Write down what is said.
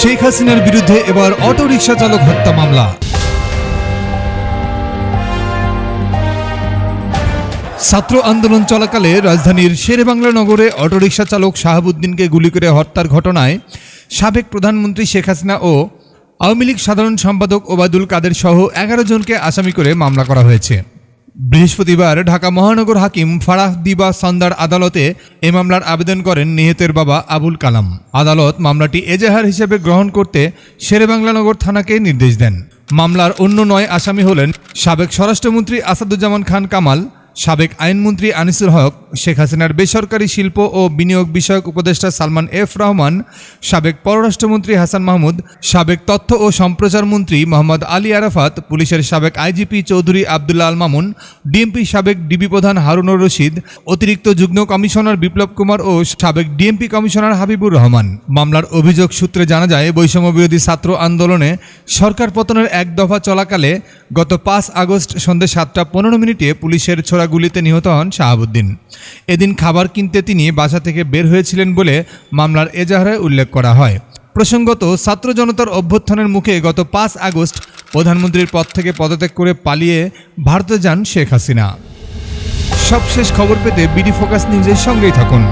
শেখ হাসিনার বিরুদ্ধে এবার অটো রিকশা চালক হত্যা মামলা। ছাত্র আন্দোলন চলাকালে রাজধানীর শেরেবাংলা নগরে অটোরিকশা চালক শাহাবুদ্দিনকে গুলি করে হত্যার ঘটনায় সাবেক প্রধানমন্ত্রী শেখ হাসিনা ও আওয়ামী লীগ সাধারণ সম্পাদক ওবায়দুল কাদের সহ এগারো জনকে আসামি করে মামলা করা হয়েছে। বৃহস্পতিবার ঢাকা মহানগর হাকিম ফারাহ দিবা সন্দার আদালতে এ মামলার আবেদন করেন নিহতের বাবা আবুল কালাম। আদালত মামলাটি এজাহার হিসেবে গ্রহণ করতে শেরেবাংলানগর থানাকে নির্দেশ দেন। মামলার অন্য নয় আসামি হলেন সাবেক স্বরাষ্ট্রমন্ত্রী আসাদুজ্জামান খান কামাল, সাবেক আইনমন্ত্রী আনিসুল হক শেখ হাসিনার বেসরকারি শিল্প ও বিনিয়োগ বিষয়ক উপদেষ্টা সালমান এফ রহমান, সাবেক পররাষ্ট্রমন্ত্রী হাসান মাহমুদ, সাবেক তথ্য ও সম্প্রচার মন্ত্রী মোহাম্মদ আলী আরাফাত, পুলিশের সাবেক আইজিপি চৌধুরী আবদুল্লা আল মামুন, ডিএমপি সাবেক ডিবি প্রধান হারুনুর রশিদ, অতিরিক্ত যুগ্ম কমিশনার বিপ্লব কুমার ও সাবেক ডিএমপি কমিশনার হাবিবুর রহমান। মামলার অভিযোগ সূত্রে জানা যায়, বৈষম্য বিরোধী ছাত্র আন্দোলনে সরকার পতনের এক দফা চলাকালে গত পাঁচ আগস্ট সন্ধ্যে সাতটা পনেরো মিনিটে পুলিশের ছোড়া গুলিতে নিহত হন শাহাবুদ্দিন। এদিন খাবার কিনতে তিনি বাসা থেকে বের হয়েছিলেন বলে মামলার এজাহারে উল্লেখ করা হয়। প্রসঙ্গত, ছাত্র জনতার অভ্যুত্থানের মুখে গত পাঁচ আগস্ট প্রধানমন্ত্রীর পদ থেকে পদত্যাগ করে পালিয়ে ভারতে যান শেখ হাসিনা। সবশেষ খবর পেতে বিডি ফোকাস নিউজের সঙ্গেই থাকুন।